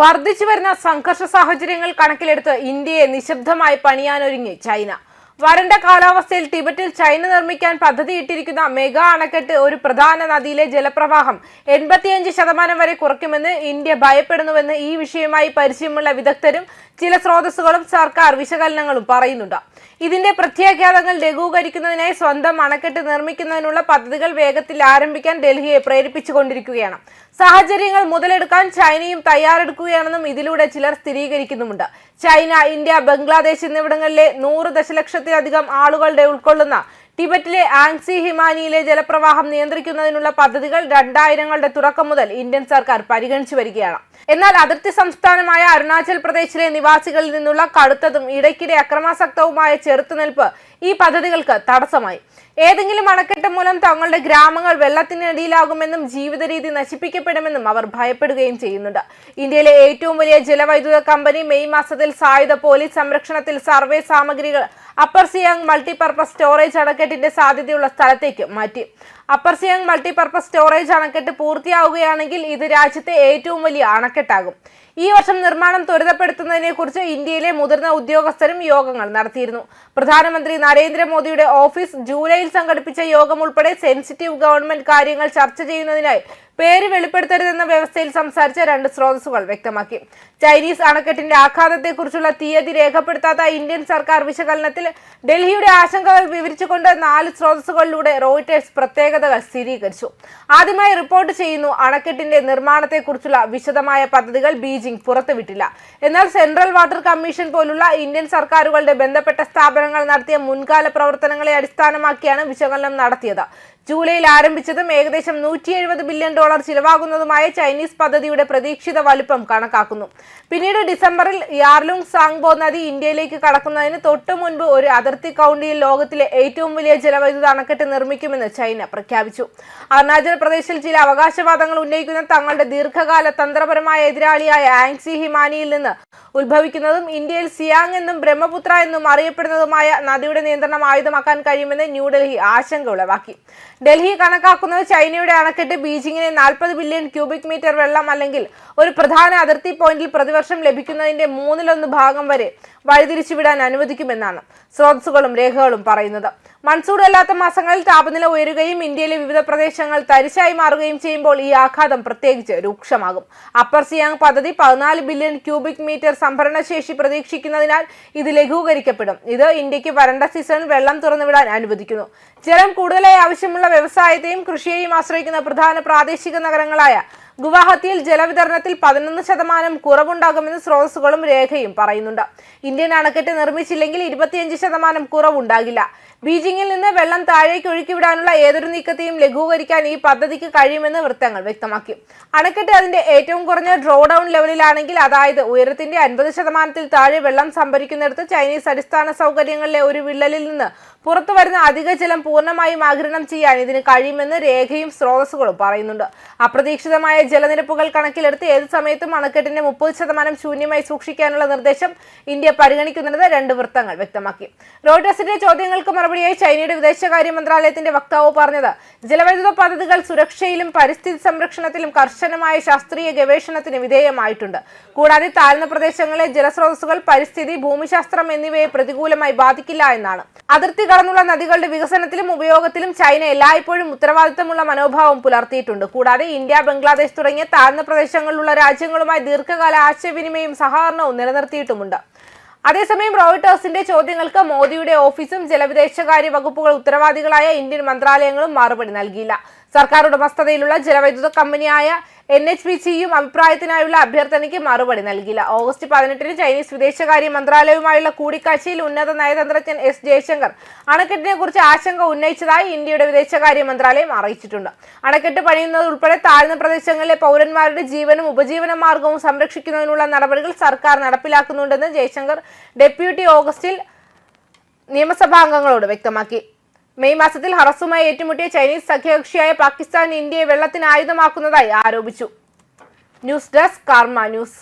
വർദ്ധിച്ചു വരുന്ന സംഘർഷ സാഹചര്യങ്ങൾ കണക്കിലെടുത്ത് ഇന്ത്യയെ നിശബ്ദമായി പണിയാനൊരുങ്ങി ചൈന. വരണ്ട കാലാവസ്ഥയിൽ ടിബറ്റിൽ ചൈന നിർമ്മിക്കാൻ പദ്ധതിയിട്ടിരിക്കുന്ന മെഗാ അണക്കെട്ട് ഒരു പ്രധാന നദിയിലെ ജലപ്രവാഹം. എൺപത്തിയഞ്ച് ശതമാനം വരെ കുറയ്ക്കുമെന്ന് ഇന്ത്യ ഭയപ്പെടുന്നുവെന്ന് ഈ വിഷയമായി പരിചയമുള്ള വിദഗ്ധരും ചില സ്രോതസ്സുകളും സർക്കാർ വിശകലനങ്ങളും പറയുന്നുണ്ട്. ഇതിന്റെ പ്രത്യാഘാതങ്ങൾ ലഘൂകരിക്കുന്നതിനായി സ്വന്തം അണക്കെട്ട് നിർമ്മിക്കുന്നതിനുള്ള പദ്ധതികൾ വേഗത്തിൽ ആരംഭിക്കാൻ ഡൽഹിയെ പ്രേരിപ്പിച്ചുകൊണ്ടിരിക്കുകയാണ്. സാഹചര്യങ്ങൾ മുതലെടുക്കാൻ ചൈനയും തയ്യാറെടുക്കുകയാണെന്നും ഇതിലൂടെ ചിലർ സ്ഥിരീകരിക്കുന്നുമുണ്ട്. ചൈന ഇന്ത്യ ബംഗ്ലാദേശ് എന്നിവിടങ്ങളിലെ നൂറ് ദശലക്ഷത്തിലധികം ആളുകളുടെ ഉൾക്കൊള്ളുന്ന ടിബറ്റിലെ ആങ്സി ഹിമാനിയിലെ ജലപ്രവാഹം നിയന്ത്രിക്കുന്നതിനുള്ള പദ്ധതികൾ രണ്ടായിരങ്ങളുടെ തുടക്കം മുതൽ ഇന്ത്യൻ സർക്കാർ പരിഗണിച്ചു വരികയാണ്. എന്നാൽ അതിർത്തി സംസ്ഥാനമായ അരുണാചൽ പ്രദേശിലെ നിവാസികളിൽ നിന്നുള്ള കടുത്തതും ഇടയ്ക്കിടെ അക്രമാസക്തവുമായ ചെറുത്തുനിൽപ്പ് ഈ പദ്ധതികൾക്ക് തടസ്സമായി. ഏതെങ്കിലും അണക്കെട്ട് മൂലം തങ്ങളുടെ ഗ്രാമങ്ങൾ വെള്ളത്തിനടിയിലാകുമെന്നും ജീവിത രീതി നശിപ്പിക്കപ്പെടുമെന്നും അവർ ഭയപ്പെടുകയും ചെയ്യുന്നുണ്ട്. ഇന്ത്യയിലെ ഏറ്റവും വലിയ ജലവൈദ്യുത കമ്പനി മെയ് മാസത്തിൽ സായുധ പോലീസ് സംരക്ഷണത്തിൽ സർവേ സാമഗ്രികൾ അപ്പർ സിയാങ് മൾട്ടിപർപ്പസ് സ്റ്റോറേജ് അണക്കെട്ടിന്റെ സാധ്യതയുള്ള സ്ഥലത്തേക്ക് മാറ്റി. അപ്പർ സിയാങ് മൾട്ടിപർപ്പസ് സ്റ്റോറേജ് അണക്കെട്ട് പൂർത്തിയാവുകയാണെങ്കിൽ ഇത് രാജ്യത്തെ ഏറ്റവും വലിയ അണക്കെട്ടാകും. ഈ വർഷം നിർമ്മാണം ത്വരിതപ്പെടുത്തുന്നതിനെ കുറിച്ച് ഇന്ത്യയിലെ മുതിർന്ന ഉദ്യോഗസ്ഥരും യോഗങ്ങൾ നടത്തിയിരുന്നു. പ്രധാനമന്ത്രി നരേന്ദ്രമോദിയുടെ ഓഫീസ് ജൂലൈയിൽ സംഘടിപ്പിച്ച യോഗം ഉൾപ്പെടെ സെൻസിറ്റീവ് ഗവൺമെന്റ് കാര്യങ്ങൾ ചർച്ച ചെയ്യുന്നതിനായി പേര് വെളിപ്പെടുത്തരുതെന്ന വ്യവസ്ഥയിൽ സംസാരിച്ച രണ്ട് സ്രോതസ്സുകൾ വ്യക്തമാക്കി. ചൈനീസ് അണക്കെട്ടിന്റെ ആഘാതത്തെക്കുറിച്ചുള്ള തീയതി രേഖപ്പെടുത്താത്ത ഇന്ത്യൻ സർക്കാർ വിശകലനത്തിൽ ഡൽഹിയുടെ ആശങ്കകൾ വിവരിച്ചുകൊണ്ട് നാല് സ്രോതസ്സുകളിലൂടെ റോയിറ്റേഴ്സ് പ്രത്യേകതകൾ സ്ഥിരീകരിച്ചു. ആദ്യമായി റിപ്പോർട്ട് ചെയ്യുന്നു അണക്കെട്ടിന്റെ നിർമ്മാണത്തെക്കുറിച്ചുള്ള വിശദമായ പദ്ധതികൾ ബീജിംഗ് പുറത്തുവിട്ടില്ല. എന്നാൽ സെൻട്രൽ വാട്ടർ കമ്മീഷൻ പോലുള്ള ഇന്ത്യൻ സർക്കാരുകളുടെ ബന്ധപ്പെട്ട സ്ഥാപനങ്ങൾ നടത്തിയ മുൻകാല പ്രവർത്തനങ്ങളെ അടിസ്ഥാനമാക്കിയാണ് വിശകലനം നടത്തിയത്. ജൂലൈയിൽ ആരംഭിച്ചതും ഏകദേശം നൂറ്റി എഴുപത് ബില്യൺ ഡോളർ ചിലവാകുന്നതുമായ ചൈനീസ് പദ്ധതിയുടെ പ്രതീക്ഷിത വലുപ്പം കണക്കാക്കുന്നു. പിന്നീട് ഡിസംബറിൽ യാർലുങ് സാങ്ബോ നദി ഇന്ത്യയിലേക്ക് കടക്കുന്നതിന് തൊട്ടു മുൻപ് ഒരു അതിർത്തി കൗണ്ടിയിൽ ലോകത്തിലെ ഏറ്റവും വലിയ ജലവൈദ്യുത അണക്കെട്ട് നിർമ്മിക്കുമെന്ന് ചൈന പ്രഖ്യാപിച്ചു. അരുണാചൽ പ്രദേശിൽ ചില അവകാശവാദങ്ങൾ ഉന്നയിക്കുന്ന തങ്ങളുടെ ദീർഘകാല തന്ത്രപരമായ എതിരാളിയായ ആങ്സി ഹിമാനിയിൽ നിന്ന് ഉത്ഭവിക്കുന്നതും ഇന്ത്യയിൽ സിയാങ് എന്നും ബ്രഹ്മപുത്ര എന്നും അറിയപ്പെടുന്നതുമായ നദിയുടെ നിയന്ത്രണം ആയുധമാക്കാൻ കഴിയുമെന്ന് ന്യൂഡൽഹി ആശങ്ക ഉളവാക്കി. ഡൽഹി കണക്കാക്കുന്നത് ചൈനയുടെ അണക്കെട്ട് ബീജിംഗിന് നാൽപ്പത് ബില്യൺ ക്യൂബിക് മീറ്റർ വെള്ളം അല്ലെങ്കിൽ ഒരു പ്രധാന അതിർത്തി പോയിന്റിൽ പ്രതിവർഷം ലഭിക്കുന്നതിന്റെ മൂന്നിലൊന്ന് ഭാഗം വരെ വഴിതിരിച്ചുവിടാൻ അനുവദിക്കുമെന്നാണ് സ്രോതസ്സുകളും രേഖകളും പറയുന്നത്. മൺസൂൺ അല്ലാത്ത മാസങ്ങളിൽ താപനില ഉയരുകയും ഇന്ത്യയിലെ വിവിധ പ്രദേശങ്ങൾ തരിശായി മാറുകയും ചെയ്യുമ്പോൾ ഈ ആഘാതം പ്രത്യേകിച്ച് രൂക്ഷമാകും. അപ്പർ സിയാങ് പദ്ധതി പതിനാല് ബില്യൺ ക്യൂബിക് മീറ്റർ സംഭരണശേഷി പ്രതീക്ഷിക്കുന്നതിനാൽ ഇത് ലഘൂകരിക്കപ്പെടും. ഇത് ഇന്ത്യയ്ക്ക് വരണ്ട സീസൺ വെള്ളം തുറന്നുവിടാൻ അനുവദിക്കുന്നു. ജലം കൂടുതലായി ആവശ്യമുള്ള വ്യവസായത്തെയും കൃഷിയെയും ആശ്രയിക്കുന്ന പ്രധാന പ്രാദേശിക നഗരങ്ങളായ ഗുവാഹത്തിയിൽ ജലവിതരണത്തിൽ പതിനൊന്ന് ശതമാനം കുറവുണ്ടാകുമെന്ന് സ്രോതസ്സുകളും രേഖയും പറയുന്നുണ്ട്. ഇന്ത്യൻ അണക്കെട്ട് നിർമ്മിച്ചില്ലെങ്കിൽ ഇരുപത്തിയഞ്ച് ശതമാനം കുറവുണ്ടാകില്ല. ബീജിംഗിൽ നിന്ന് വെള്ളം താഴേക്ക് ഒഴുക്കിവിടാനുള്ള ഏതൊരു നീക്കത്തെയും ലഘൂകരിക്കാൻ ഈ പദ്ധതിക്ക് കഴിയുമെന്ന് വൃത്തങ്ങൾ വ്യക്തമാക്കി. അണക്കെട്ട് അതിന്റെ ഏറ്റവും കുറഞ്ഞ ഡ്രോ ഡൗൺ ലെവലിലാണെങ്കിൽ അതായത് ഉയരത്തിന്റെ അൻപത് ശതമാനത്തിൽ താഴെ വെള്ളം സംഭരിക്കുന്നിടത്ത് ചൈനീസ് അടിസ്ഥാന സൗകര്യങ്ങളിലെ ഒരു വിള്ളലിൽ നിന്ന് പുറത്തു വരുന്ന അധിക ജലം പൂർണമായും ആഗിരണം ചെയ്യാൻ ഇതിന് കഴിയുമെന്ന് രേഖയും സ്രോതസ്സുകളും പറയുന്നുണ്ട്. അപ്രതീക്ഷിതമായ ജലനിരപ്പുകൾ കണക്കിലെടുത്ത് ഏത് സമയത്തും അണക്കെട്ടിന്റെ മുപ്പത് ശതമാനം ശൂന്യമായി സൂക്ഷിക്കാനുള്ള നിർദ്ദേശം ഇന്ത്യ പരിഗണിക്കുന്നുണ്ടെന്ന് രണ്ട് വൃത്തങ്ങൾ വ്യക്തമാക്കി. റോയിട്ടേഴ്സിന്റെ ചോദ്യങ്ങൾക്ക് മറുപടിയായി ചൈനയുടെ വിദേശകാര്യ മന്ത്രാലയത്തിന്റെ വക്താവ് പറഞ്ഞത് ജലവൈദ്യുത പദ്ധതികൾ സുരക്ഷയിലും പരിസ്ഥിതി സംരക്ഷണത്തിലും കർശനമായ ശാസ്ത്രീയ ഗവേഷണത്തിന് വിധേയമായിട്ടുണ്ട്. കൂടാതെ താഴ്ന്ന പ്രദേശങ്ങളിലെ ജലസ്രോതസ്സുകൾ പരിസ്ഥിതി ഭൂമിശാസ്ത്രം എന്നിവയെ പ്രതികൂലമായി ബാധിക്കില്ല എന്നാണ്. അതിർത്തി കടന്നുള്ള നദികളുടെ വികസനത്തിലും ഉപയോഗത്തിലും ചൈന എല്ലായ്പ്പോഴും ഉത്തരവാദിത്തമുള്ള മനോഭാവം പുലർത്തിയിട്ടുണ്ട്. കൂടാതെ ഇന്ത്യ ബംഗ്ലാദേശ് തുടങ്ങിയ താഴ്ന്ന പ്രദേശങ്ങളിലുള്ള രാജ്യങ്ങളുമായി ദീർഘകാല ആശയവിനിമയവും സഹകരണവും നിലനിർത്തിയിട്ടുമുണ്ട്. അതേസമയം റോയിട്ടേഴ്സിന്റെ ചോദ്യങ്ങൾക്ക് മോദിയുടെ ഓഫീസും ജലവിദേശകാര്യ വകുപ്പുകൾ ഉത്തരവാദികളായ ഇന്ത്യൻ മന്ത്രാലയങ്ങളും മറുപടി നൽകിയില്ല. സർക്കാർ ഉടമസ്ഥതയിലുള്ള ജലവൈദ്യുത കമ്പനിയായ എൻ എച്ച് പി സിയും അഭിപ്രായത്തിനായുള്ള അഭ്യർത്ഥനയ്ക്ക് മറുപടി നൽകില്ല ഓഗസ്റ്റ് പതിനെട്ടിന് ചൈനീസ് വിദേശകാര്യ മന്ത്രാലയവുമായുള്ള കൂടിക്കാഴ്ചയിൽ ഉന്നത നയതന്ത്രജ്ഞൻ എസ് ജയശങ്കർ അണക്കെട്ടിനെ കുറിച്ച് ആശങ്ക ഉന്നയിച്ചതായി ഇന്ത്യയുടെ വിദേശകാര്യ മന്ത്രാലയം അറിയിച്ചിട്ടുണ്ട്. അണക്കെട്ട് പണിയുന്നത് ഉൾപ്പെടെ താഴ്ന്ന പ്രദേശങ്ങളിലെ പൗരന്മാരുടെ ജീവനും ഉപജീവന മാർഗവും സംരക്ഷിക്കുന്നതിനുള്ള നടപടികൾ സർക്കാർ നടപ്പിലാക്കുന്നുണ്ടെന്ന് ജയശങ്കർ ഡെപ്യൂട്ടി ഓഗസ്റ്റിൽ നിയമസഭാംഗങ്ങളോട് വ്യക്തമാക്കി. മെയ് മാസത്തിൽ ഹറസുമായി ഏറ്റുമുട്ടിയ ചൈനീസ് സഖ്യകക്ഷിയായ പാകിസ്ഥാൻ ഇന്ത്യയെ വെള്ളത്തിന് ആയുധമാക്കുന്നതായി ആരോപിച്ചു. News desk Karma news.